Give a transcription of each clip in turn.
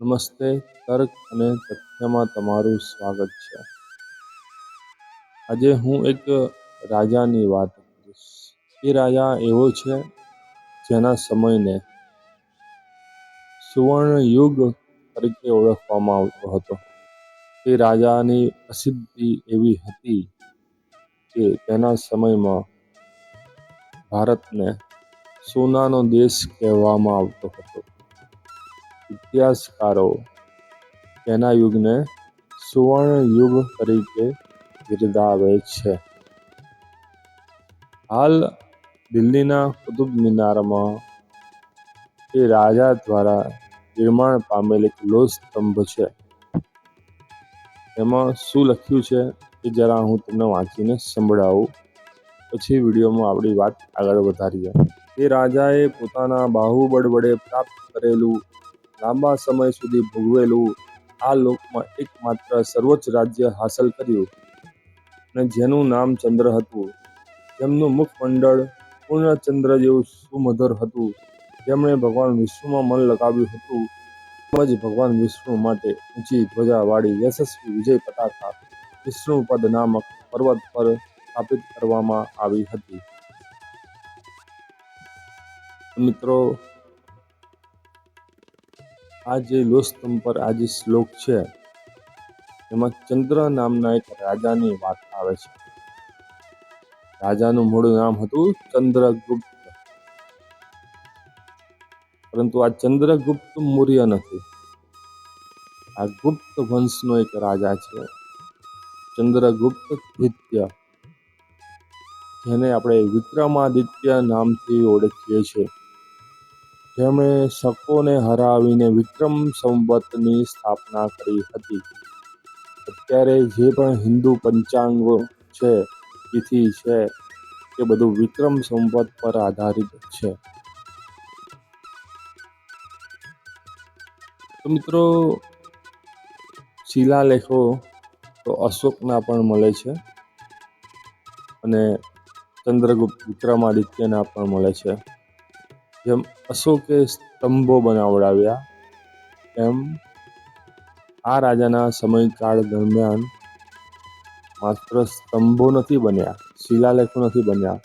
નમસ્તે, તર્ક અને તથ્યમાં તમારું સ્વાગત છે. આજે હું એક રાજાની વાત કરીશ. એ રાજા એવો છે જેના સમયને સુવર્ણ યુગ તરીકે ઓળખવામાં આવતો હતો. તે રાજાની પ્રસિદ્ધિ એવી હતી કે તેના સમયમાં ભારતને સોનાનો દેશ કહેવામાં આવતો હતો. ઇતિહાસકારો તેના યુગને સુવર્ણ યુગ તરીકે બિરદાવે છે. હાલ દિલ્હીના કુતુબ મિનારમાં એ રાજા દ્વારા નિર્માણ પામેલ એક લોહ છે. એમાં શું લખ્યું છે એ જરા હું તમને વાંચીને સંભળાવું. પછી વિડીયોમાં આપણી વાત આગળ વધારીએ. એ રાજાએ પોતાના બાહુબળ વડે પ્રાપ્ત કરેલું લાંબા સમય સુધી ભોગવેલું આ લોકમાં એકમાત્ર સર્વોચ્ચ રાજ્ય હાંસલ કર્યું અને જેનું નામ ચંદ્ર હતું. જેમનું મુખમંડળ પૂર્ણચંદ્ર જેવું સુમધુર હતું. જેમણે ભગવાન વિષ્ણુમાં મન લગાવ્યું હતું. તેમજ ભગવાન વિષ્ણુ માટે ઊંચી ધ્વજાવાળી યશસ્વી વિજય પતાકા વિષ્ણુપદ નામક પર્વત પર સ્થાપિત કરવામાં આવી હતી. મિત્રો આ જે લોહસ્તંભ પર આ જે શ્લોક છે, એમાં ચંદ્ર નામના એક રાજાની વાત આવે છે. રાજાનું મૂળ નામ હતું ચંદ્રગુપ્ત. પરંતુ આ ચંદ્રગુપ્ત મૌર્ય નથી. આ ગુપ્ત વંશનો એક રાજા છે, ચંદ્રગુપ્ત દ્વિતીય જેને આપણે વિક્રમાદિત્ય નામથી ઓળખીએ છીએ. જેમણે શકોને હરાવીને વિક્રમ સંવતની સ્થાપના કરી હતી. અત્યારે જે પણ હિન્દુ પંચાંગો છે, તિથિ છે, એ બધું વિક્રમ સંવત પર આધારિત છે. તો મિત્રો, શિલાલેખો તો અશોકના પણ મળે છે અને ચંદ્રગુપ્ત વિક્રમાદિત્યના પણ મળે છે. જેમ અશોકે સ્તંભો બનાવડાવ્યા, એમ આ રાજાના સમયકાળ દરમિયાન માત્ર સ્તંભો નથી બન્યા, શિલાલેખો નથી બન્યા.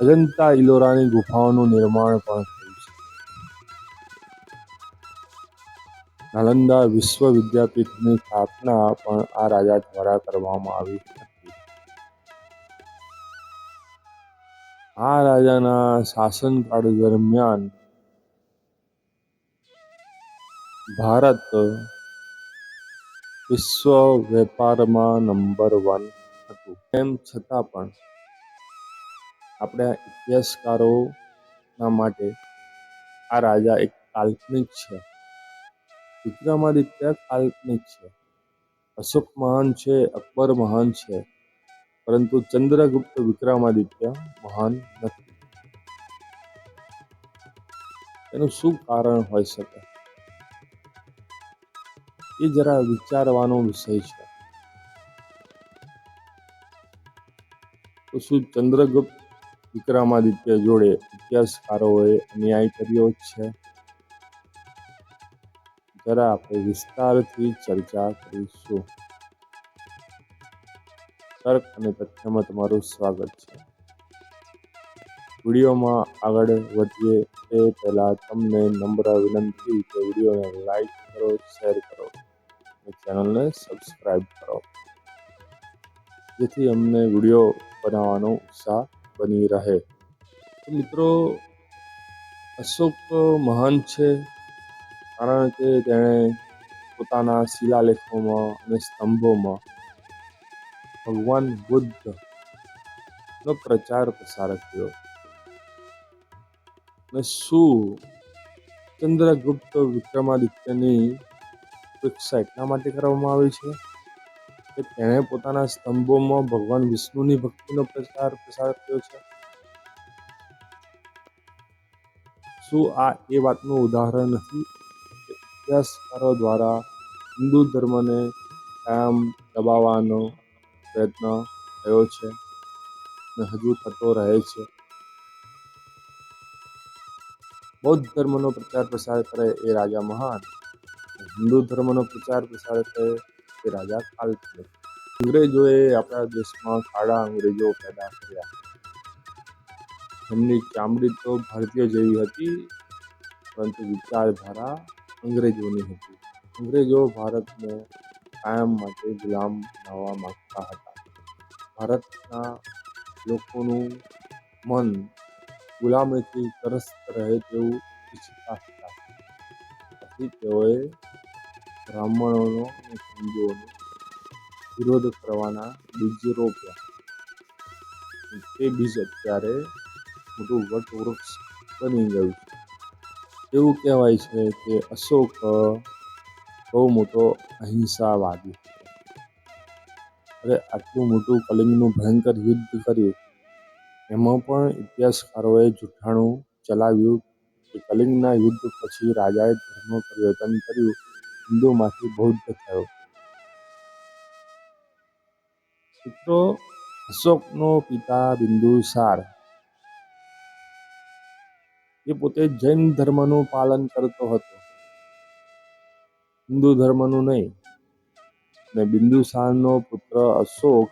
અજંતા ઇલોરાની ગુફાઓનું નિર્માણ પણ થયું છે. નાલંદા વિશ્વવિદ્યાપીઠની સ્થાપના પણ આ રાજા દ્વારા કરવામાં આવી હતી. આ રાજાના શાસનકાળ દરમિયાન ભારત વિશ્વ વેપારમાં નંબર વન હતું. તેમ છતાં પણ આપણા ઇતિહાસકારોના માટે આ રાજા એક કાલ્પનિક છે. વિક્રમાદિત્ય કાલ્પનિક છે. અશોક મહાન છે, અકબર મહાન છે. પરંતુ ચંદ્રગુપ્ત વિક્રમાદિત્ય મહાન નથી. એનું શું કારણ હોઈ શકે? એ જરા વિચારવાનો વિષય છે. શું ચંદ્રગુપ્ત વિક્રમાદિત્ય જોડે ઇતિહાસકારોએ અન્યાય કર્યો છે? જરા આપણે વિસ્તારથી ચર્ચા કરીશું. તર્ક અને તથ્યમાં તમારું સ્વાગત છે. વિડીયોમાં આગળ વધીએ તે પહેલાં તમને નમ્ર વિનંતી કે વિડીયોને લાઈક કરો શેર કરો અને ચેનલને સબસ્ક્રાઈબ કરો. જેથી અમને વીડિયો બનાવવાનો ઉત્સાહ બની રહે. મિત્રો, અશોક મહાન છે કારણ કે તેણે પોતાના શિલાલેખોમાં અને સ્તંભોમાં ભગવાન બુદ્ધનો પ્રચાર પ્રસાર કર્યો અને શું ચંદ્રગુપ્ત વિક્રમાદિત્યની પરીક્ષા એટલા માટે કરવામાં આવી છે કે તેણે પોતાના સ્તંભોમાં ભગવાન વિષ્ણુની ભક્તિનો પ્રચાર પ્રસાર કર્યો છે? શું આ એ વાતનું ઉદાહરણ નથી? ઇતિહાસકારો દ્વારા હિન્દુ ધર્મને કાયમ દબાવવાનો પ્રયત્ન થયો છે અને હજુ થતો રહે છે. બૌદ્ધ ધર્મનો પ્રચાર પ્રસાર કરે એ રાજા મહાન. હિન્દુ ધર્મનો પ્રચાર પ્રસાર કરે એ રાજા કાલ્પનિક અંગ્રેજોએ આપણા દેશમાં કાળા અંગ્રેજો પેદા કર્યા. એમની ચામડી તો ભારતીય જેવી હતી, પરંતુ વિચારધારા અંગ્રેજોની હતી. અંગ્રેજો ભારતને કાયમ માટે ગુલામ બનાવવા માંગતા હતા. ભારતના લોકોનું મન ગુલામીથી ત્રસ્ત રહે તેવું ઈચ્છતા હતા. આથી તેઓએ બ્રાહ્મણોનો અને હિન્દુઓનો વિરોધ કરવાના બીજ રોપ્યા તે બીજ અત્યારે મોટું વટવૃક્ષ બની ગયું છે. એવું કહેવાય છે કે અશોક બહુ મોટો અહિંસાવાદી અરે, આટલું મોટું કલિંગનું ભયંકર યુદ્ધ કર્યું. એમાં પણ ઇતિહાસકારોએ જૂઠાણું ચલાવ્યું કે કલિંગના યુદ્ધ પછી રાજાએ ધર્મ પરિવર્તન કર્યું, હિન્દુમાંથી બૌદ્ધ થયો. મિત્રો અશોકનો પિતા બિંદુસાર એ પોતે જૈન ધર્મનું પાલન કરતો હતો. હિન્દુ ધર્મનું નહીં. ને બિંદુસારનો પુત્ર અશોક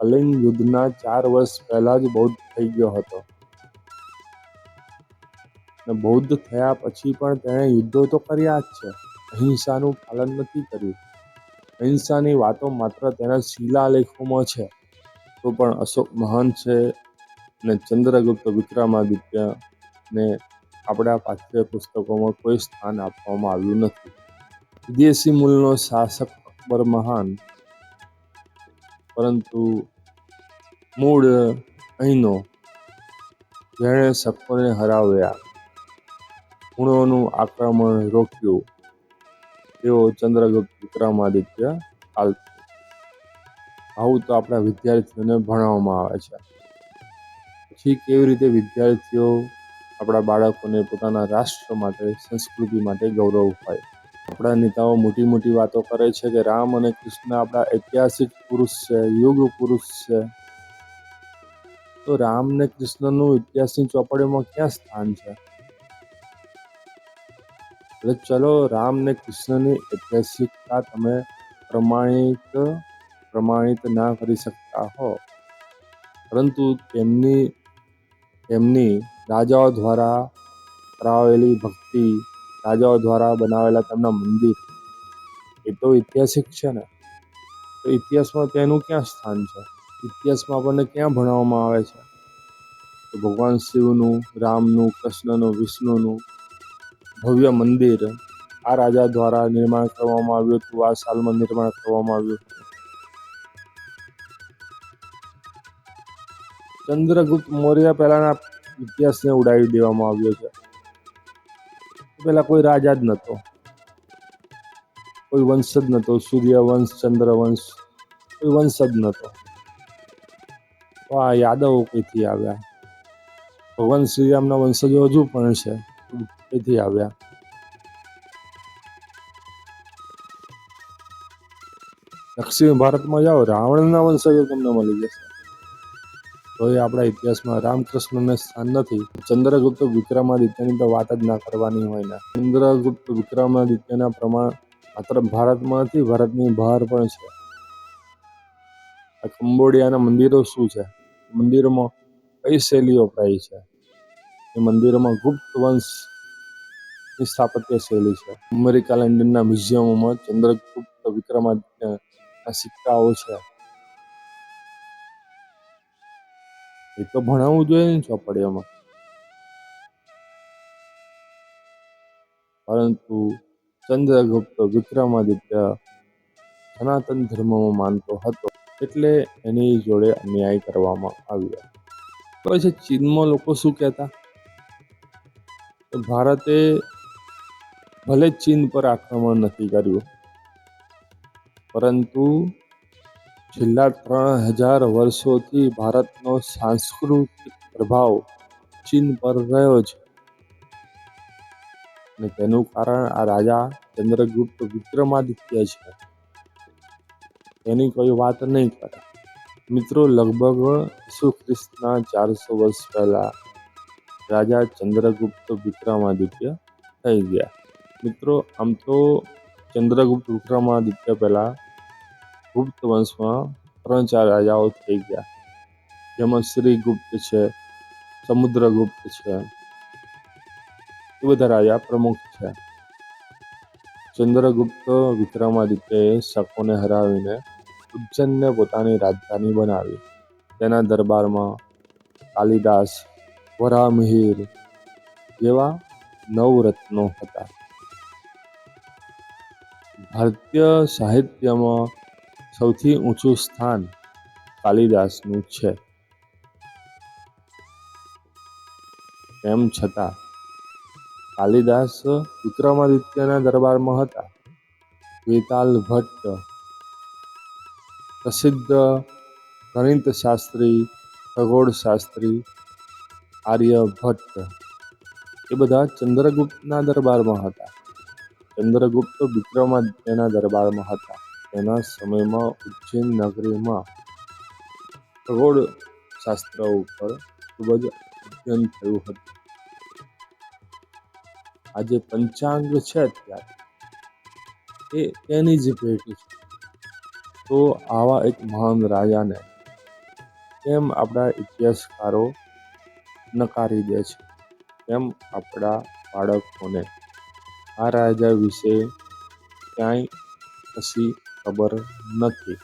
કલિંગ યુદ્ધના ચાર વર્ષ પહેલા જ બૌદ્ધ થઈ ગયો હતો. ને બૌદ્ધ થયા પછી પણ તેણે યુદ્ધો તો કર્યા જ છે. અહિંસાનું પાલન નથી કર્યું. અહિંસાની વાતો માત્ર તેના શિલાલેખોમાં છે. તો પણ અશોક મહાન છે ને ચંદ્રગુપ્ત વિક્રમાદિત્ય ને આપણા પાઠ્ય પુસ્તકોમાં કોઈ સ્થાન આપવામાં આવ્યું નથી. વિદેશી મૂળનો શાસક અકબર મહાન. પરંતુ મૂળ અહીંનો જેણે શકોને હરાવ્યા. ગુણોનું આક્રમણ રોક્યું. તેઓ ચંદ્રગુપ્ત વિક્રમાદિત્ય હાલ આવું તો આપણા વિદ્યાર્થીઓને ભણાવવામાં આવે છે. પછી કેવી રીતે વિદ્યાર્થીઓ આપણા બાળકોને પોતાના રાષ્ટ્ર માટે, સંસ્કૃતિ માટે ગૌરવ હોય આપણા નેતાઓ મોટી મોટી વાતો કરે છે કે રામ અને કૃષ્ણ આપણા ઐતિહાસિક પુરુષ છે, યુગ પુરુષ છે. તો રામ ને કૃષ્ણનું ઇતિહાસની ચોપડીમાં ક્યાં સ્થાન છે? એટલે ચલો રામ ને કૃષ્ણની ઐતિહાસિકતા તમે પ્રમાણિત પ્રમાણિત ના કરી શકતા હો. પરંતુ તેમની તેમની રાજાઓ દ્વારા કરાવેલી ભક્તિ રાજાઓ દ્વારા બનાવેલા તેમના મંદિર. એ તો ઐતિહાસિક છે ને. તો ઇતિહાસમાં તેનું ક્યાં સ્થાન છે? ઇતિહાસમાં આપણને ક્યાં ભણાવવામાં આવે છે? તો ભગવાન શિવનું, રામનું, કૃષ્ણનું, વિષ્ણુનું ભવ્ય મંદિર આ રાજા દ્વારા નિર્માણ કરવામાં આવ્યું હતું, આ સાલમાં નિર્માણ કરવામાં આવ્યું હતું. ચંદ્રગુપ્ત મૌર્ય પહેલાના ઇતિહાસને ઉડાવી દેવામાં આવ્યો છે. પહેલા કોઈ રાજા જ નહોતો કોઈ વંશ જ નહોતો સૂર્યવંશ ચંદ્રવંશ કોઈ વંશ જ નહોતો તો આ યાદવો કઈથી આવ્યા. ભગવાન શ્રીરામના વંશજો હજુ પણ છે. કઈથી આવ્યા. દક્ષિણ ભારતમાં જાઓ. રાવણના વંશજો તમને મળી જશે. તો એ આપણા ઇતિહાસમાં રામકૃષ્ણને સ્થાન નથી. ચંદ્રગુપ્ત વિક્રમાદિત્યની તો વાત જ ના કરવાની હોય ને. ચંદ્રગુપ્ત વિક્રમાદિત્યના પ્રમાણ માત્ર ભારતમાં નથી ભારતની બહાર પણ છે. આ કંબોડિયાના મંદિરો શું છે? મંદિરોમાં કઈ શૈલી વપરાય છે? એ મંદિરોમાં ગુપ્ત વંશની સ્થાપત્ય શૈલી છે. અમેરિકા લંડનના મ્યુઝિયમોમાં ચંદ્રગુપ્ત વિક્રમાદિત્યના સિક્કાઓ છે. એ તો ભણાવવું જોઈએ ને ચોપડીઓમાં. પરંતુ ચંદ્રગુપ્ત વિક્રમાદિત્ય સનાતન ધર્મમાં માનતો હતો, એટલે એની જોડે અન્યાય કરવામાં આવ્યો. તો છે ચીનમાં લોકો શું કહેતા? ભારતે ભલે ચીન પર આક્રમણ નથી કર્યું, પરંતુ છેલ્લા ત્રણ હજાર વર્ષોથી ભારતનો સાંસ્કૃતિક પ્રભાવ ચીન પર રહ્યો છે. અને તેનું કારણ આ રાજા ચંદ્રગુપ્ત વિક્રમાદિત્ય છે. તેની કોઈ વાત નહીં કરે. મિત્રો, લગભગ ઈસુ ખ્રિસ્તના ચારસો વર્ષ પહેલાં રાજા ચંદ્રગુપ્ત વિક્રમાદિત્ય થઈ ગયા. મિત્રો, આમ તો ચંદ્રગુપ્ત વિક્રમાદિત્ય પહેલા ગુપ્ત વંશમાં ત્રણ ચાર રાજાઓ થઈ ગયા. જેમાં શ્રીગુપ્ત છે, સમુદ્રગુપ્ત છે, એ બધા રાજા પ્રમુખ છે. ચંદ્રગુપ્ત વિક્રમાદિત્યએ શકોને હરાવીને ઉજ્જૈનને પોતાની રાજધાની બનાવી. તેના દરબારમાં કાલિદાસ વરામહીર જેવા નવરત્નો હતા. ભારતીય સાહિત્યમાં સૌથી ઊંચું સ્થાન કાલિદાસનું છે. તેમ છતાં, કાલિદાસ વિક્રમાદિત્યના દરબારમાં હતા. વેતાલ ભટ્ટ, પ્રસિદ્ધ ગણિત શાસ્ત્રી ખગોળ શાસ્ત્રી આર્યભટ્ટ એ બધા ચંદ્રગુપ્તના દરબારમાં હતા. ચંદ્રગુપ્ત વિક્રમાદિત્યના દરબારમાં હતા. તેના સમયમાં ઉજ્જૈન નગરીમાં ખગોળ શાસ્ત્ર ઉપર ખૂબ જ અધ્યયન થયું હતું. આજે પંચાંગ છે અત્યારે. એ તેની જ ભેટ છે. તો આવા એક મહાન રાજાને કેમ આપણા ઇતિહાસકારો નકારી દે છે? કેમ આપણા બાળકોને આ રાજા વિશે ક્યાંય કશી ખબર નથી.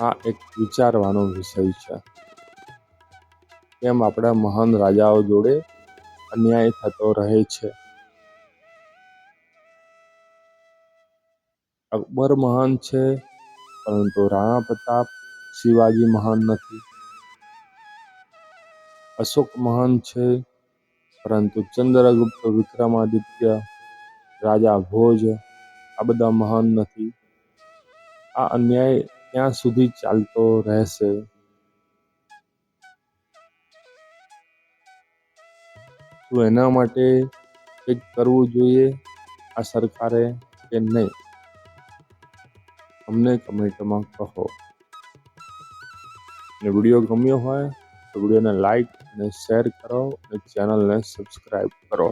આ એક વિચારવાનો વિષય છે. કેમ આપણા મહાન રાજાઓ જોડે અન્યાય થતો રહે છે? અકબર મહાન છે, પરંતુ રાણા પ્રતાપ શિવાજી મહાન નથી. અશોક મહાન છે પરંતુ ચંદ્રગુપ્ત, વિક્રમાદિત્ય, રાજા ભોજ આ બધા મહાન નથી. આ અન્યાય ક્યાં સુધી ચાલતો રહેશે. તો એના માટે કંઈક કરવું જોઈએ આ સરકારે કે નહીં? અમને કમેન્ટમાં કહો. ને વીડિયો ગમ્યો હોય તો વિડીયોને લાઇક અને શેર કરો અને ચેનલને સબસ્ક્રાઈબ કરો.